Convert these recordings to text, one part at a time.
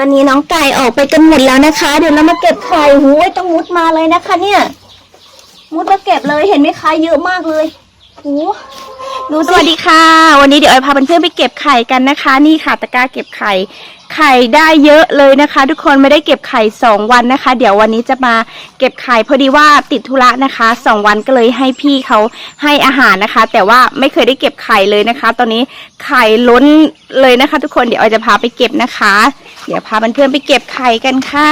ตอนนี้น้องไก่ออกไปกันหมดแล้วนะคะ เดี๋ยวเรามาเก็บไข่หูยต้องมุดมาเลยนะคะ เนี่ย มุดมาเก็บเลยเห็นไหมคะเยอะมากเลยหูดูสวัสดีค่ะ วันนี้เดี๋ยวไอพาเพื่อนๆไปเก็บไข่กันนะคะ นี่ค่ะตะกร้าเก็บไข่ ไข่ได้เยอะเลยนะคะ ทุกคนไม่ได้เก็บไข่สองวันนะคะ เดี๋ยววันนี้จะมาเก็บไข่พอดีว่าติดธุระนะคะสองวันก็เลยให้พี่เขาให้อาหารนะคะ แต่ว่าไม่เคยได้เก็บไข่เลยนะคะ ตอนนี้ไข่ล้นเลยนะคะ ทุกคนเดี๋ยวออยจะพาไปเก็บนะคะ เดี๋ยวพาเพื่อนๆไปเก็บไข่กันค่ะ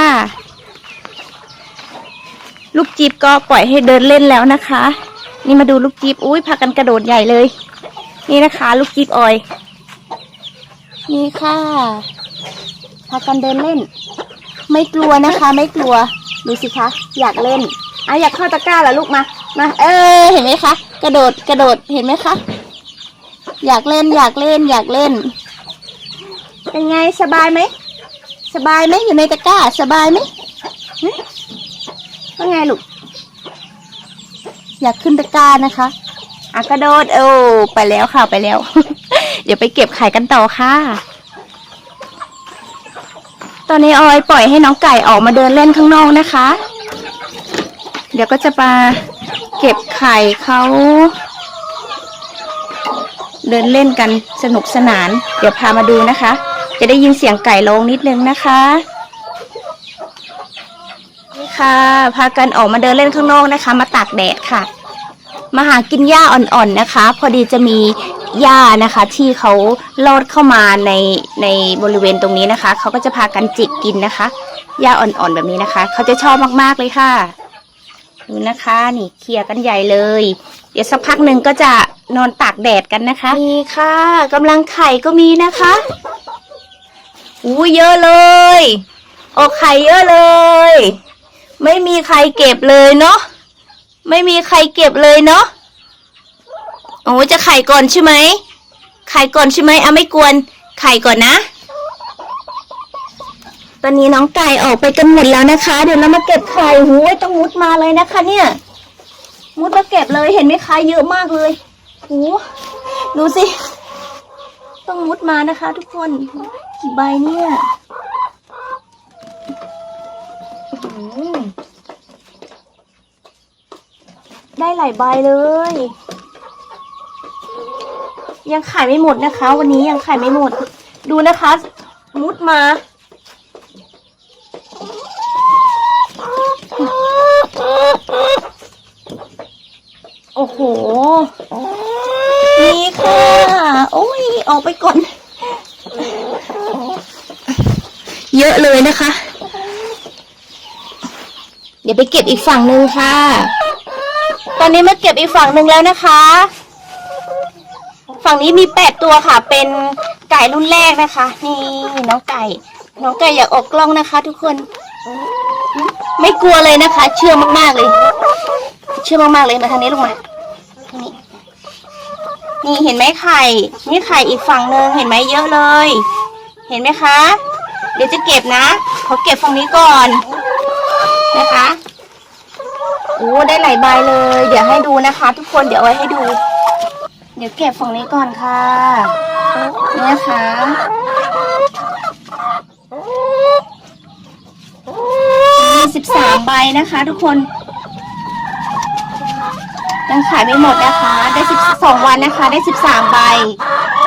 ลูกจีบก็ปล่อยให้เดินเล่นแล้วนะคะ นี่มาดูลูกจีบอุ้ยพากันกระโดดใหญ่เลย นี่นะคะ ลูกจีบออย นี่ค่ะ พากันเดินเล่น ไม่กลัวนะคะ ไม่กลัว ดูสิคะ อยากเล่นอะอยากเข้าตะกร้าเหรอลูกมา มา เออ เห็นไหมคะ กระโดด กระโดด เห็นไหมคะ อยากเล่น อยากเล่น อยากเล่น เป็นไง สบายไหม สบายไหมอยู่ในตะกร้า สบายไหมหึว่าไงลูก อยากขึ้นตะกร้านะคะอะกระโดด โอ้ ไปแล้วค่ะ ไปแล้ว เดี๋ยวไปเก็บไข่กันต่อค่ะ ตอนนี้ออยปล่อยให้น้องไก่ออกมาเดินเล่นข้างนอกนะคะ เดี๋ยวก็จะมาเก็บไข่เขาเดินเล่นกันสนุกสนาน เดี๋ยวพามาดูนะคะ จะได้ยินเสียงไก่ร้องนิดนึงนะคะนี่ค่ะ พากันออกมาเดินเล่นข้างนอกนะคะ มาตากแดดค่ะ มาหากินหญ้าอ่อนๆนะคะ พอดีจะมี หญ้านะคะที่เขาลอดเข้ามาในในบริเวณตรงนี้นะคะเขาก็จะพากันจิกกินนะคะหญ้าอ่อนๆแบบนี้นะคะเขาจะชอบมากๆเลยค่ะดูนะคะนี่เคลียร์กันใหญ่เลย เดี๋ยวสักพักหนึ่งก็จะนอนตากแดดกันนะคะนี่ค่ะกำลังไข่ก็มีนะคะอู้เยอะเลยออกไข่เยอะเลย ไม่มีใครเก็บเลยเนาะไม่มีใครเก็บเลยเนาะ โอ้จะไข่ก่อนใช่ไหมไข่ก่อนใช่ไหมเอาไม่กวน ไข่ก่อนนะ ตอนนี้น้องไก่ออกไปกันหมดแล้วนะคะ เดี๋ยวเรามาเก็บไข่หูยต้องมุดมาเลยนะคะ เนี่ย มุดมาเก็บเลยเห็นไหมคะเยอะมากเลยหูดูสิ ต้องมุดมานะคะ ทุกคนกี่ใบเนี่ยได้หลายใบเลย ยังขายไม่หมดนะคะ วันนี้ยังขายไม่หมด ดูนะคะ มุดมา โอ้โห นี่ค่ะ โอ้ย ออกไปก่อน เยอะเลยนะคะ เดี๋ยวไปเก็บอีกฝั่งหนึ่งค่ะ ตอนนี้มาเก็บอีกฝั่งหนึ่งแล้วนะคะ ฝั่งนี้มีแปดตัวค่ะ เป็นไก่รุ่นแรกนะคะ นี่น้องไก่ น้องไก่อยากออกกล้องนะคะ ทุกคน ไม่กลัวเลยนะคะ เชื่อมากๆเลย เชื่อมากๆเลยมาทางนี้ลงมาทางนี้นี่เห็นไหมไข่ นี่ไข่อีกฝั่งหนึ่งเห็นไหมเยอะเลย เห็นไหมคะ เดี๋ยวจะเก็บนะขอเก็บฝั่งนี้ก่อนนะคะโอ้ได้หลายใบเลย เดี๋ยวให้ดูนะคะ ทุกคนเดี๋ยวเอาไว้ให้ดู เดี๋ยวเก็บฝั่งนี้ก่อนค่ะนี่นะคะมีสิบสามใบนะคะทุกคนยังขายไม่หมดนะคะ ได้สิบสองวันนะคะ ได้สิบสามใบ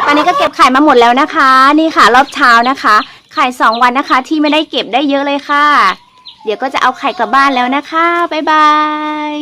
ตอนนี้ก็เก็บไข่มาหมดแล้วนะคะ นี่ค่ะ รอบเช้านะคะไข่สองวันนะคะ ที่ไม่ได้เก็บได้เยอะเลยค่ะ เดี๋ยวก็จะเอาไข่กลับบ้านแล้วนะคะ บ๊ายบาย